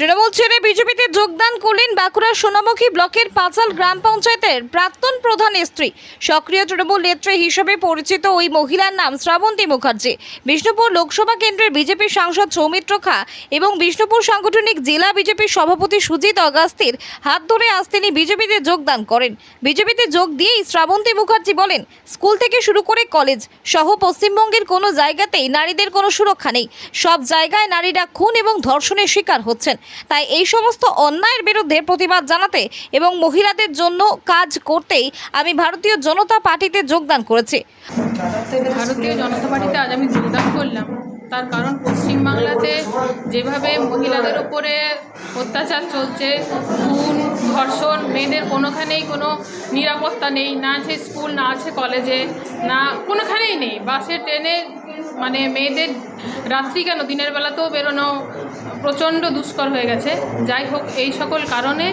তৃণমূল ছেড়ে বিজেপিতে যোগদান করলেন বাঁকুড়ার সোনামুখী ব্লকের পাঁচাল গ্রাম পঞ্চায়েতের প্রাক্তন প্রধান স্ত্রী। সক্রিয় তৃণমূল নেত্রী হিসেবে পরিচিত ওই মহিলার নাম শ্রাবন্তী মুখার্জি। বিষ্ণুপুর লোকসভা কেন্দ্রের বিজেপি সাংসদ সৌমিত্র খা এবং বিষ্ণুপুর সাংগঠনিক জেলা বিজেপির সভাপতি সুজিত অগাস্তির হাত ধরে আজ তিনি বিজেপিতে যোগদান করেন। বিজেপিতে যোগ দিয়েই শ্রাবন্তী মুখার্জি বলেন, স্কুল থেকে শুরু করে কলেজ সহ পশ্চিমবঙ্গের কোনো জায়গাতেই নারীদের কোনো সুরক্ষা নেই। সব জায়গায় নারীরা খুন এবং ধর্ষণের শিকার হচ্ছেন। তাই এই সমস্ত অন্যায়ের বিরুদ্ধে প্রতিবাদ জানাতে এবং মহিলাদের জন্য কাজ করতেই আমি ভারতীয় জনতা পার্টিতে যোগদান করেছি। ভারতীয় জনতা পার্টিতে আজ আমি যোগদান করলাম। তার কারণ পশ্চিমবাংলাতে যেভাবে মহিলাদের ওপরে অত্যাচার চলছে, খুন, ধর্ষণ, মেয়েদের কোনোখানেই কোনো নিরাপত্তা নেই, না আছে স্কুল, না আছে কলেজে, না কোনোখানেই নেই। বাসে, ট্রেনে মানে মেয়েদের রাত্রি কেন? দিনের বেলাতেও বেরোনো প্রচণ্ড দুষ্কর হয়ে গেছে। যাই হোক এই সকল কারণে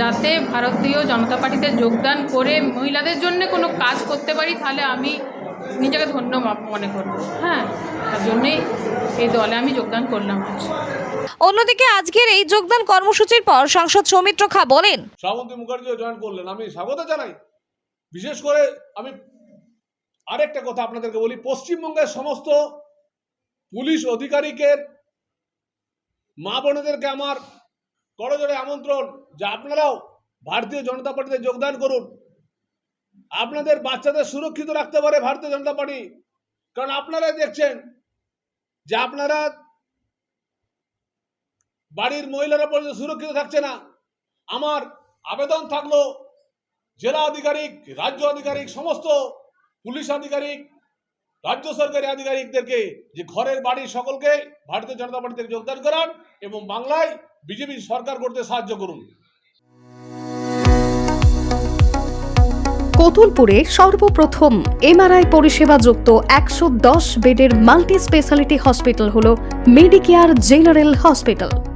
যাতে ভারতীয় জনতা পার্টিতে যোগদান করে মহিলাদের জন্য কোনো কাজ করতে পারি তাহলে আমি নিজেকে ধন্য মনে করব। হ্যাঁ তার জন্যেই এই দলে আমি যোগদান করলাম অন্যদিকে আজকের এই যোগদান কর্মসূচির পর সাংসদ সৌমিত্র খা বলেন শ্রাবন্তী মুখার্জিও জয়েন করলেন। আমি স্বাগত জানাই। বিশেষ করে আমি আরেকটা কথা আপনাদেরকে বলি, পশ্চিমবঙ্গের সমস্ত পুলিশ অধিকারিকের, মা বোনেদেরকে আমার করজোড়ে আমন্ত্রণ যে আপনারাও ভারতীয় জনতা পার্টিতে যোগদান করুন। আপনাদের বাচ্চাদের সুরক্ষিত রাখতে পারে ভারতীয় জনতা পার্টি। কারণ আপনারাই দেখছেন যে আপনারা বাড়ির মহিলারা পর্যন্ত সুরক্ষিত থাকছে না। আমার আবেদন থাকল, জেলা আধিকারিক, রাজ্য আধিকারিক, সমস্ত পুলিশ আধিকারিক, রাজ্য সরকারি আধিকারিকদেরকে যে ঘরের বাড়ির সকলকে ভারতীয় জনতা পার্টিতে যোগদান করান এবং বাংলায় বিজেপি সরকার করতে সাহায্য করুন। কতুলপুরে সর্বপ্রথম এমআরআই পরিষেবা যুক্ত একশো দশ বেডের মাল্টি স্পেশালিটি হসপিটাল হল মেডিকেয়ার জেনারেল হসপিটাল।